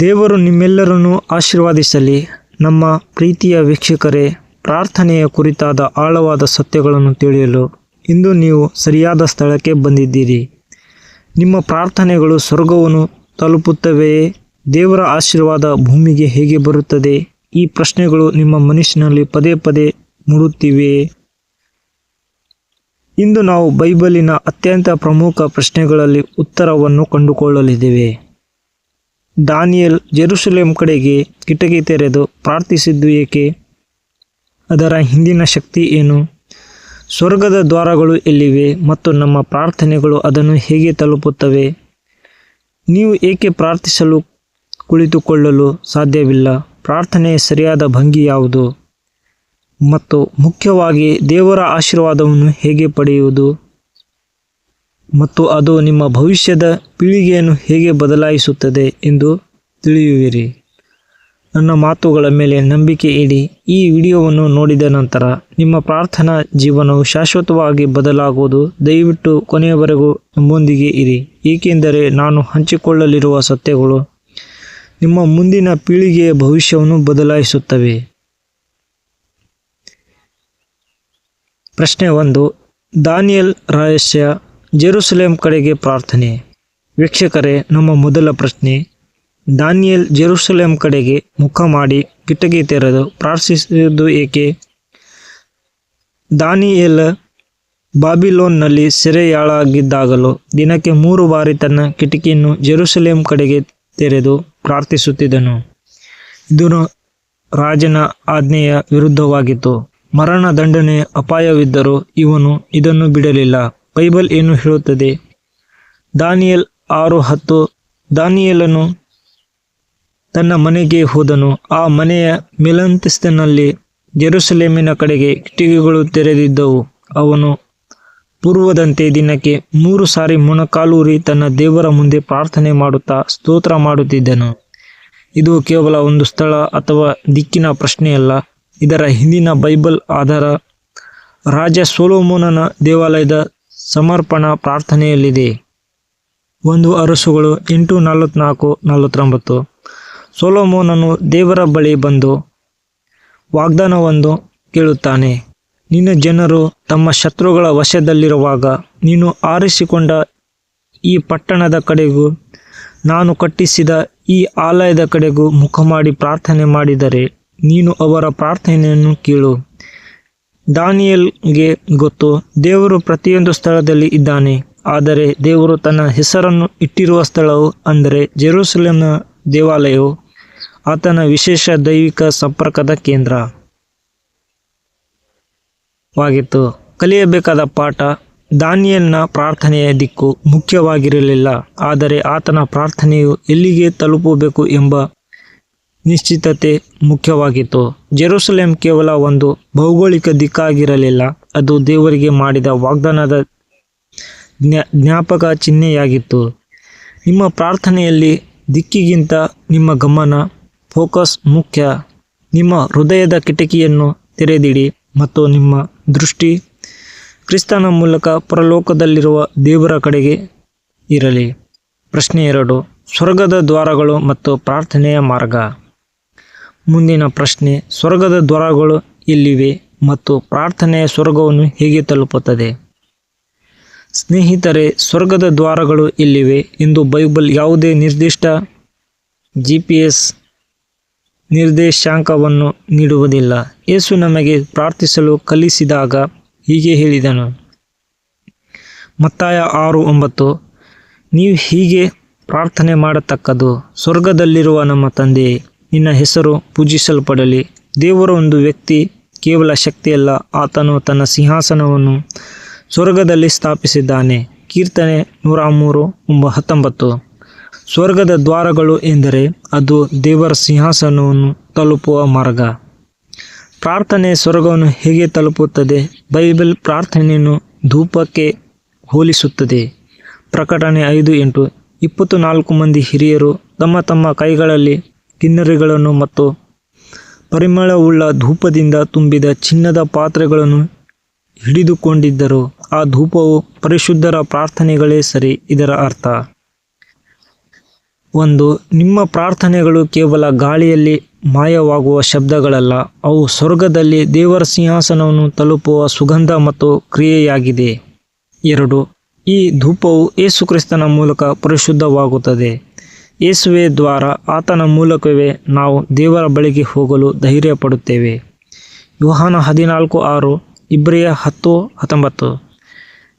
ದೇವರು ನಿಮ್ಮೆಲ್ಲರನ್ನು ಆಶೀರ್ವಾದಿಸಲಿ. ನಮ್ಮ ಪ್ರೀತಿಯ ವೀಕ್ಷಕರೇ, ಪ್ರಾರ್ಥನೆಯ ಕುರಿತಾದ ಆಳವಾದ ಸತ್ಯಗಳನ್ನು ತಿಳಿಯಲು ಇಂದು ನೀವು ಸರಿಯಾದ ಸ್ಥಳಕ್ಕೆ ಬಂದಿದ್ದೀರಿ. ನಿಮ್ಮ ಪ್ರಾರ್ಥನೆಗಳು ಸ್ವರ್ಗವನ್ನು ತಲುಪುತ್ತವೆಯೇ? ದೇವರ ಆಶೀರ್ವಾದ ಭೂಮಿಗೆ ಹೇಗೆ ಬರುತ್ತದೆ? ಈ ಪ್ರಶ್ನೆಗಳು ನಿಮ್ಮ ಮನಸ್ಸಿನಲ್ಲಿ ಪದೇ ಪದೇ ಮೂಡುತ್ತಿವೆಯೇ? ಇಂದು ನಾವು ಬೈಬಲಿನ ಅತ್ಯಂತ ಪ್ರಮುಖ ಪ್ರಶ್ನೆಗಳಲ್ಲಿ ಉತ್ತರವನ್ನು ಕಂಡುಕೊಳ್ಳಲಿದ್ದೇವೆ. ದಾನಿಯಲ್ ಜೆರುಸುಲೇಮ್ ಕಡೆಗೆ ಕಿಟಕಿ ತೆರೆದು ಪ್ರಾರ್ಥಿಸಿದ್ದು ಏಕೆ? ಅದರ ಹಿಂದಿನ ಶಕ್ತಿ ಏನು? ಸ್ವರ್ಗದ ದ್ವಾರಗಳು ಎಲ್ಲಿವೆ ಮತ್ತು ನಮ್ಮ ಪ್ರಾರ್ಥನೆಗಳು ಅದನ್ನು ಹೇಗೆ ತಲುಪುತ್ತವೆ? ನೀವು ಏಕೆ ಪ್ರಾರ್ಥಿಸಲು ಕುಳಿತುಕೊಳ್ಳಲು ಸಾಧ್ಯವಿಲ್ಲ? ಪ್ರಾರ್ಥನೆಯ ಸರಿಯಾದ ಭಂಗಿ ಯಾವುದು? ಮತ್ತು ಮುಖ್ಯವಾಗಿ ದೇವರ ಆಶೀರ್ವಾದವನ್ನು ಹೇಗೆ ಪಡೆಯುವುದು? ಮತ್ತು ಅದು ನಿಮ್ಮ ಭವಿಷ್ಯದ ಪೀಳಿಗೆಯನ್ನು ಹೇಗೆ ಬದಲಾಯಿಸುತ್ತದೆ ಎಂದು ತಿಳಿಯುವಿರಿ. ನನ್ನ ಮಾತುಗಳ ಮೇಲೆ ನಂಬಿಕೆ ಇಡಿ. ಈ ವಿಡಿಯೋವನ್ನು ನೋಡಿದ ನಂತರ ನಿಮ್ಮ ಪ್ರಾರ್ಥನಾ ಜೀವನವು ಶಾಶ್ವತವಾಗಿ ಬದಲಾಗುವುದು. ದಯವಿಟ್ಟು ಕೊನೆಯವರೆಗೂ ನಮ್ಮೊಂದಿಗೆ ಇರಿ. ಏಕೆಂದರೆ ನಾನು ಹಂಚಿಕೊಳ್ಳಲಿರುವ ಸತ್ಯಗಳು ನಿಮ್ಮ ಮುಂದಿನ ಪೀಳಿಗೆಯ ಭವಿಷ್ಯವನ್ನು ಬದಲಾಯಿಸುತ್ತವೆ. ಪ್ರಶ್ನೆ ಒಂದು. ದಾನಿಯಲ್ ರಹಸ್ಯ ಜೆರುಸಲೇಮ್ ಕಡೆಗೆ ಪ್ರಾರ್ಥನೆ. ವೀಕ್ಷಕರೇ, ನಮ್ಮ ಮೊದಲ ಪ್ರಶ್ನೆ. ದಾನಿಯಲ್ ಜೆರುಸಲೇಮ್ ಕಡೆಗೆ ಮುಖ ಮಾಡಿ ಕಿಟಕಿ ತೆರೆದು ಪ್ರಾರ್ಥಿಸಿದ್ದು ಏಕೆ? ದಾನಿಯಲ್ ಬಾಬಿಲೋನ್ನಲ್ಲಿ ಸೆರೆಯಾಳಾಗಿದ್ದಾಗಲೂ ದಿನಕ್ಕೆ ಮೂರು ಬಾರಿ ತನ್ನ ಕಿಟಕಿಯನ್ನು ಜೆರುಸಲೇಮ್ ಕಡೆಗೆ ತೆರೆದು ಪ್ರಾರ್ಥಿಸುತ್ತಿದ್ದನು. ಇದು ರಾಜನ ಆಜ್ಞೆಯ ವಿರುದ್ಧವಾಗಿತ್ತು. ಮರಣ ದಂಡನೆ ಅಪಾಯವಿದ್ದರೂ ಇವನು ಇದನ್ನು ಬಿಡಲಿಲ್ಲ. ಬೈಬಲ್ ಏನು ಹೇಳುತ್ತದೆ? ದಾನಿಯಲ್ ಆರು ಹತ್ತು, ದಾನಿಯಲನು ತನ್ನ ಮನೆಗೆ ಹೋದನು. ಆ ಮನೆಯ ಮೇಲಂತಸ್ತಿನಲ್ಲಿ ಜೆರುಸಲೇಮಿನ ಕಡೆಗೆ ಕಿಟಕಿಗಳು ತೆರೆದಿದ್ದವು. ಅವನು ಪೂರ್ವದಂತೆ ದಿನಕ್ಕೆ ಮೂರು ಸಾರಿ ಮೊಣಕಾಲೂರಿ ತನ್ನ ದೇವರ ಮುಂದೆ ಪ್ರಾರ್ಥನೆ ಮಾಡುತ್ತಾ ಸ್ತೋತ್ರ ಮಾಡುತ್ತಿದ್ದನು. ಇದು ಕೇವಲ ಒಂದು ಸ್ಥಳ ಅಥವಾ ದಿಕ್ಕಿನ ಪ್ರಶ್ನೆಯಲ್ಲ. ಇದರ ಹಿಂದಿನ ಬೈಬಲ್ ಆಧಾರ ರಾಜ ಸೋಲೋಮೋನನ ದೇವಾಲಯದ ಸಮರ್ಪಣಾ ಪ್ರಾರ್ಥನೆಯಲ್ಲಿದೆ. ಒಂದು ಅರಸುಗಳು ಎಂಟು ನಲವತ್ನಾಲ್ಕು ನಲವತ್ತೊಂಬತ್ತು. ಸೊಲೋಮೋನನು ದೇವರ ಬಳಿ ಬಂದು ವಾಗ್ದಾನವನ್ನು ಕೇಳುತ್ತಾನೆ. ನಿನ್ನ ಜನರು ತಮ್ಮ ಶತ್ರುಗಳ ವಶದಲ್ಲಿರುವಾಗ ನೀನು ಆರಿಸಿಕೊಂಡ ಈ ಪಟ್ಟಣದ ಕಡೆಗೂ ನಾನು ಕಟ್ಟಿಸಿದ ಈ ಆಲಯದ ಕಡೆಗೂ ಮುಖ ಮಾಡಿ ಪ್ರಾರ್ಥನೆ ಮಾಡಿದರೆ ನೀನು ಅವರ ಪ್ರಾರ್ಥನೆಯನ್ನು ಕೇಳು. ದಾನಿಯಲ್ಗೆ ಗೊತ್ತು, ದೇವರು ಪ್ರತಿಯೊಂದು ಸ್ಥಳದಲ್ಲಿ ಇದ್ದಾನೆ. ಆದರೆ ದೇವರು ತನ್ನ ಹೆಸರನ್ನು ಇಟ್ಟಿರುವ ಸ್ಥಳವು ಅಂದರೆ ಜೆರೂಸಲೇಮ್ನ ದೇವಾಲಯವು ಆತನ ವಿಶೇಷ ದೈವಿಕ ಸಂಪರ್ಕದ ಕೇಂದ್ರವಾಗಿತ್ತು ಕಲಿಯಬೇಕಾದ ಪಾಠ ದಾನಿಯಲ್ನ ಪ್ರಾರ್ಥನೆಯ ದಿಕ್ಕು ಮುಖ್ಯವಾಗಿರಲಿಲ್ಲ, ಆದರೆ ಆತನ ಪ್ರಾರ್ಥನೆಯು ಎಲ್ಲಿಗೆ ತಲುಪಬೇಕು ಎಂಬ ನಿಶ್ಚಿತತೆ ಮುಖ್ಯವಾಗಿತ್ತು. ಜೆರೂಸಲೇಮ್ ಕೇವಲ ಒಂದು ಭೌಗೋಳಿಕ ದಿಕ್ಕಾಗಿರಲಿಲ್ಲ. ಅದು ದೇವರಿಗೆ ಮಾಡಿದ ವಾಗ್ದಾನದ ಜ್ಞಾ, ಜ್ಞಾಪಕ ಚಿಹ್ನೆಯಾಗಿತ್ತು. ನಿಮ್ಮ ಪ್ರಾರ್ಥನೆಯಲ್ಲಿ ದಿಕ್ಕಿಗಿಂತ ನಿಮ್ಮ ಗಮನ, ಫೋಕಸ್ ಮುಖ್ಯ. ನಿಮ್ಮ ಹೃದಯದ ಕಿಟಕಿಯನ್ನು ತೆರೆದಿಡಿ ಮತ್ತು ನಿಮ್ಮ ದೃಷ್ಟಿ ಕ್ರಿಸ್ತನ ಮೂಲಕ ಪರಲೋಕದಲ್ಲಿರುವ ದೇವರ ಕಡೆಗೆ ಇರಲಿ. ಪ್ರಶ್ನೆ ಎರಡು, ಸ್ವರ್ಗದ ದ್ವಾರಗಳು ಮತ್ತು ಪ್ರಾರ್ಥನೆಯ ಮಾರ್ಗ. ಮುಂದಿನ ಪ್ರಶ್ನೆ, ಸ್ವರ್ಗದ ದ್ವಾರಗಳು ಎಲ್ಲಿವೆ ಮತ್ತು ಪ್ರಾರ್ಥನೆಯ ಸ್ವರ್ಗವನ್ನು ಹೇಗೆ ತಲುಪುತ್ತದೆ? ಸ್ನೇಹಿತರೆ, ಸ್ವರ್ಗದ ದ್ವಾರಗಳು ಎಲ್ಲಿವೆ ಎಂದು ಬೈಬಲ್ ಯಾವುದೇ ನಿರ್ದಿಷ್ಟ ಜಿ ಪಿ ಎಸ್ ನಿರ್ದೇಶಾಂಕವನ್ನು ನೀಡುವುದಿಲ್ಲ. ಯೇಸು ನಮಗೆ ಪ್ರಾರ್ಥಿಸಲು ಕಲಿಸಿದಾಗ ಹೀಗೆ ಹೇಳಿದನು. ಮತ್ತಾಯ ಆರು ಒಂಬತ್ತು, ನೀವು ಹೀಗೆ ಪ್ರಾರ್ಥನೆ ಮಾಡತಕ್ಕದ್ದು ಸ್ವರ್ಗದಲ್ಲಿರುವ ನಮ್ಮ ತಂದೆಯೇ. ನಿನ್ನ ಹೆಸರು ಪೂಜಿಸಲ್ಪಡಲಿ. ದೇವರ ಒಂದು ವ್ಯಕ್ತಿ, ಕೇವಲ ಶಕ್ತಿಯಲ್ಲ, ಆತನು ತನ್ನ ಸಿಂಹಾಸನವನ್ನು ಸ್ವರ್ಗದಲ್ಲಿ ಸ್ಥಾಪಿಸಿದ್ದಾನೆ. ಕೀರ್ತನೆ ನೂರ ಮೂರು ಒಂಬ ಹತ್ತೊಂಬತ್ತು ಸ್ವರ್ಗದ ದ್ವಾರಗಳು ಎಂದರೆ ಅದು ದೇವರ ಸಿಂಹಾಸನವನ್ನು ತಲುಪುವ ಮಾರ್ಗ. ಪ್ರಾರ್ಥನೆ ಸ್ವರ್ಗವನ್ನು ಹೇಗೆ ತಲುಪುತ್ತದೆ? ಬೈಬಲ್ ಪ್ರಾರ್ಥನೆಯನ್ನು ಧೂಪಕ್ಕೆ ಹೋಲಿಸುತ್ತದೆ. ಪ್ರಕಟಣೆ ಐದು ಎಂಟು. ಇಪ್ಪತ್ತು ನಾಲ್ಕು ಮಂದಿ ಹಿರಿಯರು ತಮ್ಮ ತಮ್ಮ ಕೈಗಳಲ್ಲಿ ಕಿನ್ನರಿಗಳನ್ನು ಮತ್ತು ಪರಿಮಳವುಳ್ಳ ಧೂಪದಿಂದ ತುಂಬಿದ ಚಿನ್ನದ ಪಾತ್ರೆಗಳನ್ನು ಹಿಡಿದುಕೊಂಡಿದ್ದರು. ಆ ಧೂಪವು ಪರಿಶುದ್ಧರ ಪ್ರಾರ್ಥನೆಗಳೇ ಸರಿ, ಇದರ ಅರ್ಥ. ಒಂದು, ನಿಮ್ಮ ಪ್ರಾರ್ಥನೆಗಳು ಕೇವಲ ಗಾಳಿಯಲ್ಲಿ ಮಾಯವಾಗುವ ಶಬ್ದಗಳಲ್ಲ, ಅವು ಸ್ವರ್ಗದಲ್ಲಿ ದೇವರ ಸಿಂಹಾಸನವನ್ನು ತಲುಪುವ ಸುಗಂಧ ಮತ್ತು ಕ್ರಿಯೆಯಾಗಿದೆ. ಎರಡು, ಈ ಧೂಪವು ಯೇಸುಕ್ರಿಸ್ತನ ಮೂಲಕ ಪರಿಶುದ್ಧವಾಗುತ್ತದೆ. ಯೇಸುವೆ ದ್ವಾರ, ಆತನ ಮೂಲಕವೇ ನಾವು ದೇವರ ಬಳಿಗೆ ಹೋಗಲು ಧೈರ್ಯ ಪಡುತ್ತೇವೆ ಯೋಹಾನ ಹದಿನಾಲ್ಕು ಆರು, ಇಬ್ರಿಯ ಹತ್ತು, ಹತ್ತೊಂಬತ್ತು.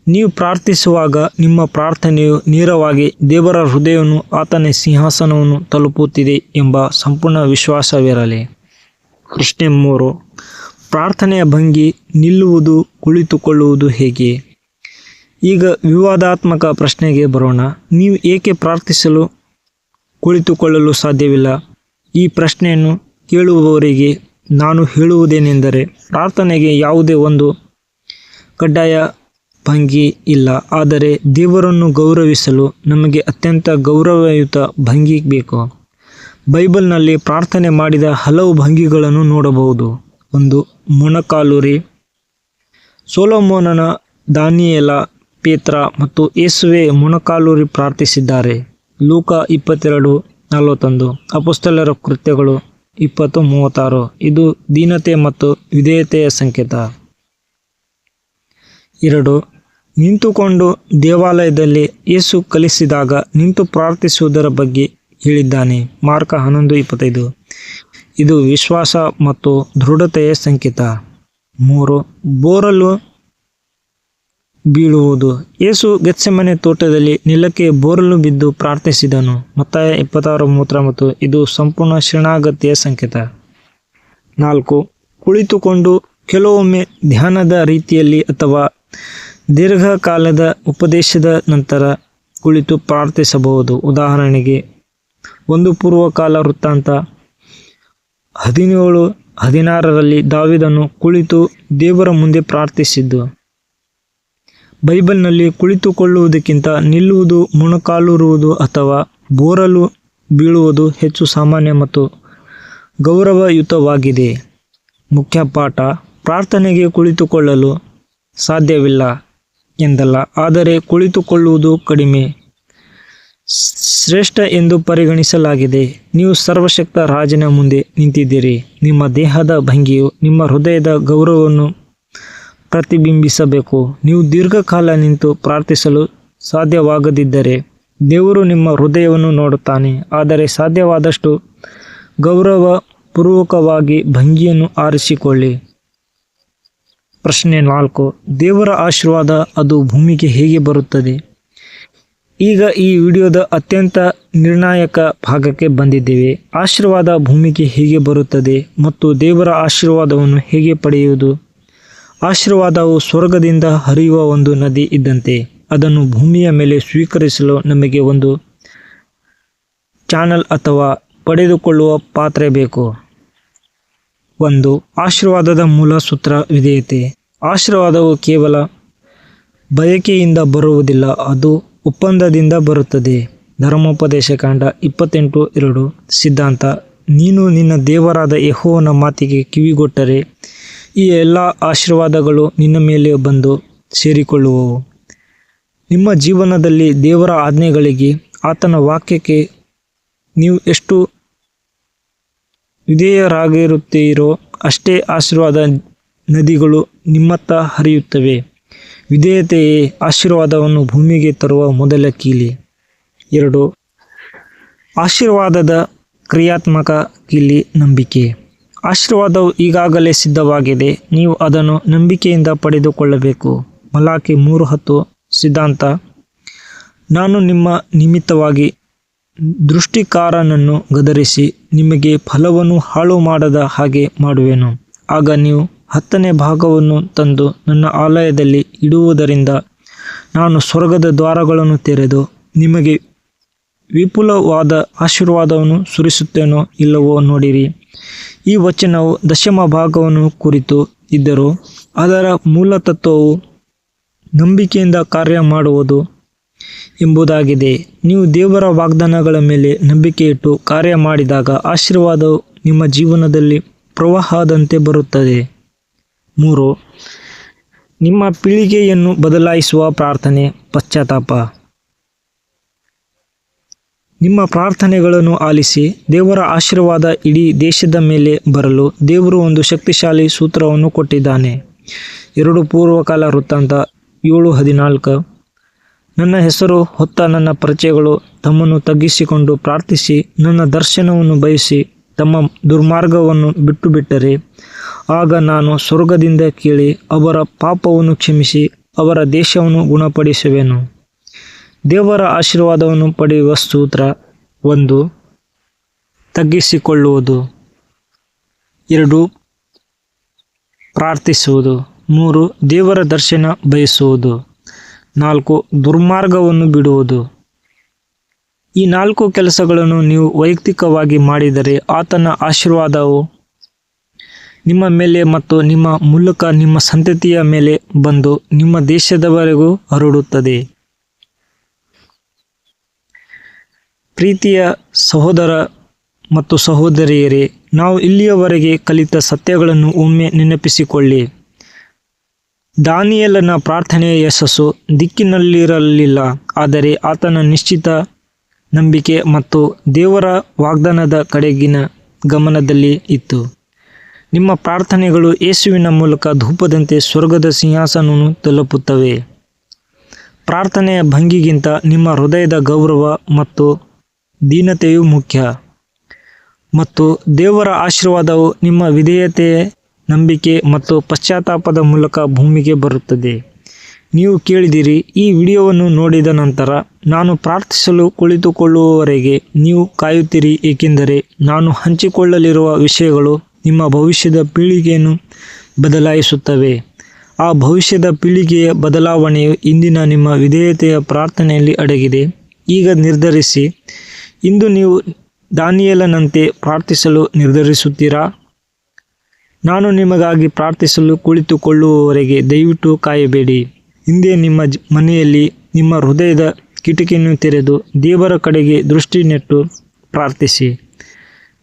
ನೀವು ಪ್ರಾರ್ಥಿಸುವಾಗ ನಿಮ್ಮ ಪ್ರಾರ್ಥನೆಯು ನೇರವಾಗಿ ದೇವರ ಹೃದಯವನ್ನು, ಆತನ ಸಿಂಹಾಸನವನ್ನು ತಲುಪುತ್ತಿದೆ ಎಂಬ ಸಂಪೂರ್ಣ ವಿಶ್ವಾಸವಿರಲಿ. ಪ್ರಶ್ನೆ ಮೂರು, ಪ್ರಾರ್ಥನೆಯ ಭಂಗಿ ನಿಲ್ಲುವುದು, ಕುಳಿತುಕೊಳ್ಳುವುದು ಹೇಗೆ? ಈಗ ವಿವಾದಾತ್ಮಕ ಪ್ರಶ್ನೆಗೆ ಬರೋಣ. ನೀವು ಏಕೆ ಪ್ರಾರ್ಥಿಸಲು ಕುಳಿತುಕೊಳ್ಳಲು ಸಾಧ್ಯವಿಲ್ಲ. ಈ ಪ್ರಶ್ನೆಯನ್ನು ಕೇಳುವವರಿಗೆ ನಾನು ಹೇಳುವುದೇನೆಂದರೆ, ಪ್ರಾರ್ಥನೆಗೆ ಯಾವುದೇ ಒಂದು ಕಡ್ಡಾಯ ಭಂಗಿ ಇಲ್ಲ. ಆದರೆ ದೇವರನ್ನು ಗೌರವಿಸಲು ನಮಗೆ ಅತ್ಯಂತ ಗೌರವಯುತ ಭಂಗಿ ಬೇಕು. ಬೈಬಲ್ನಲ್ಲಿ ಪ್ರಾರ್ಥನೆ ಮಾಡಿದ ಹಲವು ಭಂಗಿಗಳನ್ನು ನೋಡಬಹುದು. ಒಂದು, ಮೊಣಕಾಲುರಿ. ಸೋಲೋಮೋನನ ದಾನಿಯಲ, ಪೇತ್ರ ಮತ್ತು ಯೇಸುವೆ ಮೊಣಕಾಲೂರಿ ಪ್ರಾರ್ಥಿಸಿದ್ದಾರೆ. ಲೂಕ ಇಪ್ಪತ್ತೆರಡು, ನಲವತ್ತೊಂದು. ಅಪುಸ್ತಲರ ಕೃತ್ಯಗಳು ಇಪ್ಪತ್ತು ಮೂವತ್ತಾರು. ಇದು ದೀನತೆ ಮತ್ತು ವಿಧೇಯತೆಯ ಸಂಕೇತ. ಎರಡು. ನಿಂತುಕೊಂಡು ದೇವಾಲಯದಲ್ಲಿ ಯೇಸು ಕಲಿಸಿದಾಗ ನಿಂತು ಪ್ರಾರ್ಥಿಸುವುದರ ಬಗ್ಗೆ ಹೇಳಿದ್ದಾನೆ. ಮಾರ್ಕ ಹನ್ನೊಂದು, ಇಪ್ಪತ್ತೈದು. ಇದು ವಿಶ್ವಾಸ ಮತ್ತು ದೃಢತೆಯ ಸಂಕೇತ. ಮೂರು. ಬೋರಲು ಬೀಳುವುದು. ಯೇಸು ಗೆತ್ಸೆಮನೆ ತೋಟದಲ್ಲಿ ನೆಲಕ್ಕೆ ಬೋರಲು ಬಿದ್ದು ಪ್ರಾರ್ಥಿಸಿದನು. ಮತ್ತಾಯ ಇಪ್ಪತ್ತಾರು ಮೂತ್ರ ಮತ್ತು ಇದು ಸಂಪೂರ್ಣ ಶರಣಾಗತಿಯ ಸಂಕೇತ. ನಾಲ್ಕು, ಕುಳಿತುಕೊಂಡು ಕೆಲವೊಮ್ಮೆ ಧ್ಯಾನದ ರೀತಿಯಲ್ಲಿ ಅಥವಾ ದೀರ್ಘಕಾಲದ ಉಪದೇಶದ ನಂತರ ಕುಳಿತು ಪ್ರಾರ್ಥಿಸಬಹುದು. ಉದಾಹರಣೆಗೆ, ಒಂದು ಪೂರ್ವಕಾಲ ವೃತ್ತಾಂತ ಹದಿನೇಳು, ಹದಿನಾರರಲ್ಲಿ ದಾವಿದನು ಕುಳಿತು ದೇವರ ಮುಂದೆ ಪ್ರಾರ್ಥಿಸಿದ್ದು. ಬೈಬಲ್ನಲ್ಲಿ ಕುಳಿತುಕೊಳ್ಳುವುದಕ್ಕಿಂತ ನಿಲ್ಲುವುದು, ಮೊಣಕಾಲೂರುವುದು ಅಥವಾ ಬೋರಲು ಬೀಳುವುದು ಹೆಚ್ಚು ಸಾಮಾನ್ಯ ಮತ್ತು ಗೌರವಯುತವಾಗಿದೆ. ಮುಖ್ಯ ಪಾಠ, ಪ್ರಾರ್ಥನೆಗೆ ಕುಳಿತುಕೊಳ್ಳಲು ಸಾಧ್ಯವಿಲ್ಲ ಎಂದಲ್ಲ, ಆದರೆ ಕುಳಿತುಕೊಳ್ಳುವುದು ಕಡಿಮೆ. ಶ್ರೇಷ್ಠ ಎಂದು ಪರಿಗಣಿಸಲಾಗಿದೆ. ನೀವು ಸರ್ವಶಕ್ತ ರಾಜನ ಮುಂದೆ ನಿಂತಿದ್ದೀರಿ. ನಿಮ್ಮ ದೇಹದ ಭಂಗಿಯು ನಿಮ್ಮ ಹೃದಯದ ಗೌರವವನ್ನು ಪ್ರತಿಬಿಂಬಿಸಬೇಕು. ನೀವು ದೀರ್ಘಕಾಲ ನಿಂತು ಪ್ರಾರ್ಥಿಸಲು ಸಾಧ್ಯವಾಗದಿದ್ದರೆ ದೇವರು ನಿಮ್ಮ ಹೃದಯವನ್ನು ನೋಡುತ್ತಾನೆ. ಆದರೆ ಸಾಧ್ಯವಾದಷ್ಟು ಗೌರವಪೂರ್ವಕವಾಗಿ ಭಂಗಿಯನ್ನು ಆರಿಸಿಕೊಳ್ಳಿ. ಪ್ರಶ್ನೆ ನಾಲ್ಕು. ದೇವರ ಆಶೀರ್ವಾದ ಅದು ಭೂಮಿಗೆ ಹೇಗೆ ಬರುತ್ತದೆ? ಈಗ ಈ ವಿಡಿಯೋದ ಅತ್ಯಂತ ನಿರ್ಣಾಯಕ ಭಾಗಕ್ಕೆ ಬಂದಿದ್ದೇವೆ. ಆಶೀರ್ವಾದ ಭೂಮಿಗೆ ಹೇಗೆ ಬರುತ್ತದೆ ಮತ್ತು ದೇವರ ಆಶೀರ್ವಾದವನ್ನು ಹೇಗೆ ಪಡೆಯುವುದು? ಆಶೀರ್ವಾದವು ಸ್ವರ್ಗದಿಂದ ಹರಿಯುವ ಒಂದು ನದಿ ಇದ್ದಂತೆ. ಅದನ್ನು ಭೂಮಿಯ ಮೇಲೆ ಸ್ವೀಕರಿಸಲು ನಮಗೆ ಒಂದು ಚಾನಲ್ ಅಥವಾ ಪಡೆದುಕೊಳ್ಳುವ ಪಾತ್ರೆ ಬೇಕು. ಒಂದು, ಆಶೀರ್ವಾದದ ಮೂಲ ಸೂತ್ರ ವಿಧೇಯತೆ. ಆಶೀರ್ವಾದವು ಕೇವಲ ಬಯಕೆಯಿಂದ ಬರುವುದಿಲ್ಲ, ಅದು ಒಪ್ಪಂದದಿಂದ ಬರುತ್ತದೆ. ಧರ್ಮೋಪದೇಶ ಕಾಂಡ ಇಪ್ಪತ್ತೆಂಟು ಎರಡು, ಸಿದ್ಧಾಂತ, ನೀನು ನಿನ್ನ ದೇವರಾದ ಯಹೋವನ ಮಾತಿಗೆ ಕಿವಿಗೊಟ್ಟರೆ ಈ ಎಲ್ಲ ಆಶೀರ್ವಾದಗಳು ನಿನ್ನ ಮೇಲೆ ಬಂದು ಸೇರಿಕೊಳ್ಳುವವು. ನಿಮ್ಮ ಜೀವನದಲ್ಲಿ ದೇವರ ಆಜ್ಞೆಗಳಿಗೆ ಆತನ ವಾಕ್ಯಕ್ಕೆ ನೀವು ಎಷ್ಟು ವಿಧೇಯರಾಗಿರುತ್ತೀರೋ ಅಷ್ಟೇ ಆಶೀರ್ವಾದ ನದಿಗಳು ನಿಮ್ಮತ್ತ ಹರಿಯುತ್ತವೆ. ವಿಧೇಯತೆಯೇ ಆಶೀರ್ವಾದವನ್ನು ಭೂಮಿಗೆ ತರುವ ಮೊದಲ ಕೀಲಿ. ಎರಡು, ಆಶೀರ್ವಾದದ ಕ್ರಿಯಾತ್ಮಕ ಕೀಲಿ ನಂಬಿಕೆ. ಆಶೀರ್ವಾದವು ಈಗಾಗಲೇ ಸಿದ್ಧವಾಗಿದೆ. ನೀವು ಅದನ್ನು ನಂಬಿಕೆಯಿಂದ ಪಡೆದುಕೊಳ್ಳಬೇಕು. ಮಲಾಕಿ ಮೂರು ಹತ್ತು, ಸಿದ್ಧಾಂತ. ನಾನು ನಿಮ್ಮ ನಿಮಿತ್ತವಾಗಿ ದೃಷ್ಟಿಕಾರನನ್ನು ಗದರಿಸಿ ನಿಮಗೆ ಫಲವನ್ನು ಹಾಳು ಮಾಡದ ಹಾಗೆ ಮಾಡುವೆನು. ಆಗ ನೀವು ಹತ್ತನೇ ಭಾಗವನ್ನು ತಂದು ನನ್ನ ಆಲಯದಲ್ಲಿ ಇಡುವುದರಿಂದ ನಾನು ಸ್ವರ್ಗದ ದ್ವಾರಗಳನ್ನು ತೆರೆದು ನಿಮಗೆ ವಿಪುಲವಾದ ಆಶೀರ್ವಾದವನ್ನು ಸುರಿಸುತ್ತೇನೋ ಇಲ್ಲವೋ ನೋಡಿರಿ. ಈ ವಚನವು ದಶಮ ಭಾಗವನ್ನು ಕುರಿತು ಇದ್ದರೂ ಅದರ ಮೂಲ ತತ್ವವು ನಂಬಿಕೆಯಿಂದ ಕಾರ್ಯ ಮಾಡುವುದು ಎಂಬುದಾಗಿದೆ. ನೀವು ದೇವರ ವಾಗ್ದಾನಗಳ ಮೇಲೆ ನಂಬಿಕೆ ಇಟ್ಟು ಕಾರ್ಯ ಮಾಡಿದಾಗ ಆಶೀರ್ವಾದವು ನಿಮ್ಮ ಜೀವನದಲ್ಲಿ ಪ್ರವಾಹದಂತೆ ಬರುತ್ತದೆ. ಮೂರು, ನಿಮ್ಮ ಪೀಳಿಗೆಯನ್ನು ಬದಲಾಯಿಸುವ ಪ್ರಾರ್ಥನೆ ಪಶ್ಚಾತ್ತಾಪ. ನಿಮ್ಮ ಪ್ರಾರ್ಥನೆಗಳನ್ನು ಆಲಿಸಿ ದೇವರ ಆಶೀರ್ವಾದ ಇಡೀ ದೇಶದ ಮೇಲೆ ಬರಲು ದೇವರು ಒಂದು ಶಕ್ತಿಶಾಲಿ ಸೂತ್ರವನ್ನು ಕೊಟ್ಟಿದ್ದಾನೆ. ಎರಡು ಪೂರ್ವಕಾಲ ವೃತ್ತಾಂತ ಏಳು ಹದಿನಾಲ್ಕು. ನನ್ನ ಹೆಸರು ಹೊತ್ತ ನನ್ನ ಪರಿಚಯಗಳು ತಮ್ಮನ್ನು ತಗ್ಗಿಸಿಕೊಂಡು ಪ್ರಾರ್ಥಿಸಿ ನನ್ನ ದರ್ಶನವನ್ನು ಬಯಸಿ ತಮ್ಮ ದುರ್ಮಾರ್ಗವನ್ನು ಬಿಟ್ಟು ಬಿಟ್ಟರೆ ಆಗ ನಾನು ಸ್ವರ್ಗದಿಂದ ಕೇಳಿ ಅವರ ಪಾಪವನ್ನು ಕ್ಷಮಿಸಿ ಅವರ ದೇಶವನ್ನು ಗುಣಪಡಿಸುವೆನು. ದೇವರ ಆಶೀರ್ವಾದವನ್ನು ಪಡೆಯುವ ಸೂತ್ರ ಒಂದು, ತಗ್ಗಿಸಿಕೊಳ್ಳುವುದು. ಎರಡು, ಪ್ರಾರ್ಥಿಸುವುದು. ಮೂರು, ದೇವರ ದರ್ಶನ ಬಯಸುವುದು. ನಾಲ್ಕು, ದುರ್ಮಾರ್ಗವನ್ನು ಬಿಡುವುದು. ಈ ನಾಲ್ಕು ಕೆಲಸಗಳನ್ನು ನೀವು ವೈಯಕ್ತಿಕವಾಗಿ ಮಾಡಿದರೆ ಆತನ ಆಶೀರ್ವಾದವು ನಿಮ್ಮ ಮೇಲೆ ಮತ್ತು ನಿಮ್ಮ ಮೂಲಕ ನಿಮ್ಮ ಸಂತತಿಯ ಮೇಲೆ ಬಂದು ನಿಮ್ಮ ದೇಶದವರೆಗೂ ಹರಡುತ್ತದೆ. ಪ್ರೀತಿಯ ಸಹೋದರ ಮತ್ತು ಸಹೋದರಿಯರೇ, ನಾವು ಇಲ್ಲಿಯವರೆಗೆ ಕಲಿತ ಸತ್ಯಗಳನ್ನು ಒಮ್ಮೆ ನೆನಪಿಸಿಕೊಳ್ಳಿ. ದಾನಿಯಲ್ಲನ ಪ್ರಾರ್ಥನೆಯ ಯಶಸ್ಸು ದಿಕ್ಕಿನಲ್ಲಿರಲಿಲ್ಲ, ಆದರೆ ಆತನ ನಿಶ್ಚಿತ ನಂಬಿಕೆ ಮತ್ತು ದೇವರ ವಾಗ್ದಾನದ ಕಡೆಗಿನ ಗಮನದಲ್ಲಿ ಇತ್ತು. ನಿಮ್ಮ ಪ್ರಾರ್ಥನೆಗಳು ಯೇಸುವಿನ ಮೂಲಕ ಧೂಪದಂತೆ ಸ್ವರ್ಗದ ಸಿಂಹಾಸನವನ್ನು ತಲುಪುತ್ತವೆ. ಪ್ರಾರ್ಥನೆಯ ಭಂಗಿಗಿಂತ ನಿಮ್ಮ ಹೃದಯದ ಗೌರವ ಮತ್ತು ದೀನತೆಯು ಮುಖ್ಯ. ಮತ್ತು ದೇವರ ಆಶೀರ್ವಾದವು ನಿಮ್ಮ ವಿಧೇಯತೆ, ನಂಬಿಕೆ ಮತ್ತು ಪಶ್ಚಾತ್ತಾಪದ ಮೂಲಕ ಭೂಮಿಗೆ ಬರುತ್ತದೆ. ನೀವು ಕೇಳಿದಿರಿ, ಈ ವಿಡಿಯೋವನ್ನು ನೋಡಿದ ನಂತರ ನಾನು ಪ್ರಾರ್ಥಿಸಲು ಕುಳಿತುಕೊಳ್ಳುವವರೆಗೆ ನೀವು ಕಾಯುತ್ತೀರಿ, ಏಕೆಂದರೆ ನಾನು ಹಂಚಿಕೊಳ್ಳಲಿರುವ ವಿಷಯಗಳು ನಿಮ್ಮ ಭವಿಷ್ಯದ ಪೀಳಿಗೆಯನ್ನು ಬದಲಾಯಿಸುತ್ತವೆ. ಆ ಭವಿಷ್ಯದ ಪೀಳಿಗೆಯ ಬದಲಾವಣೆಯು ಇಂದಿನ ನಿಮ್ಮ ವಿಧೇಯತೆಯ ಪ್ರಾರ್ಥನೆಯಲ್ಲಿ ಅಡಗಿದೆ. ಈಗ ನಿರ್ಧರಿಸಿ ಇಂದು ನೀವು ದಾನಿಯಲನಂತೆ ಪ್ರಾರ್ಥಿಸಲು ನಿರ್ಧರಿಸುತ್ತೀರಾ? ನಾನು ನಿಮಗಾಗಿ ಪ್ರಾರ್ಥಿಸಲು ಕುಳಿತುಕೊಳ್ಳುವವರೆಗೆ ದಯವಿಟ್ಟು ಕಾಯಬೇಡಿ. ಹಿಂದೆ ನಿಮ್ಮ ಮನೆಯಲ್ಲಿ ನಿಮ್ಮ ಹೃದಯದ ಕಿಟಕಿಯನ್ನು ತೆರೆದು ದೇವರ ಕಡೆಗೆ ದೃಷ್ಟಿ ನೆಟ್ಟು ಪ್ರಾರ್ಥಿಸಿ.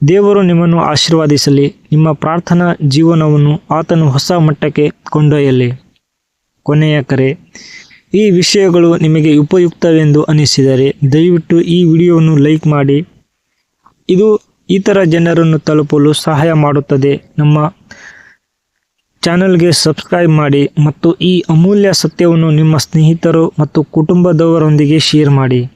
ದೇವರು ನಿಮ್ಮನ್ನು ಆಶೀರ್ವಾದಿಸಲಿ. ನಿಮ್ಮ ಪ್ರಾರ್ಥನಾ ಜೀವನವನ್ನು ಆತನು ಹೊಸ ಮಟ್ಟಕ್ಕೆ ಕೊಂಡೊಯ್ಯಲಿ. ಕೊನೆಯ ಕರೆ. ಈ ವಿಷಯಗಳು ನಿಮಗೆ ಉಪಯುಕ್ತವೆಂದು ಅನಿಸಿದರೆ ದಯವಿಟ್ಟು ಈ ವಿಡಿಯೋವನ್ನು ಲೈಕ್ ಮಾಡಿ. ಇದು ಇತರ ಜನರನ್ನು ತಲುಪಲು ಸಹಾಯ ಮಾಡುತ್ತದೆ. ನಮ್ಮ ಚಾನಲ್ಗೆ ಸಬ್ಸ್ಕ್ರೈಬ್ ಮಾಡಿ ಮತ್ತು ಈ ಅಮೂಲ್ಯ ಸತ್ಯವನ್ನು ನಿಮ್ಮ ಸ್ನೇಹಿತರು ಮತ್ತು ಕುಟುಂಬದವರೊಂದಿಗೆ ಶೇರ್ ಮಾಡಿ.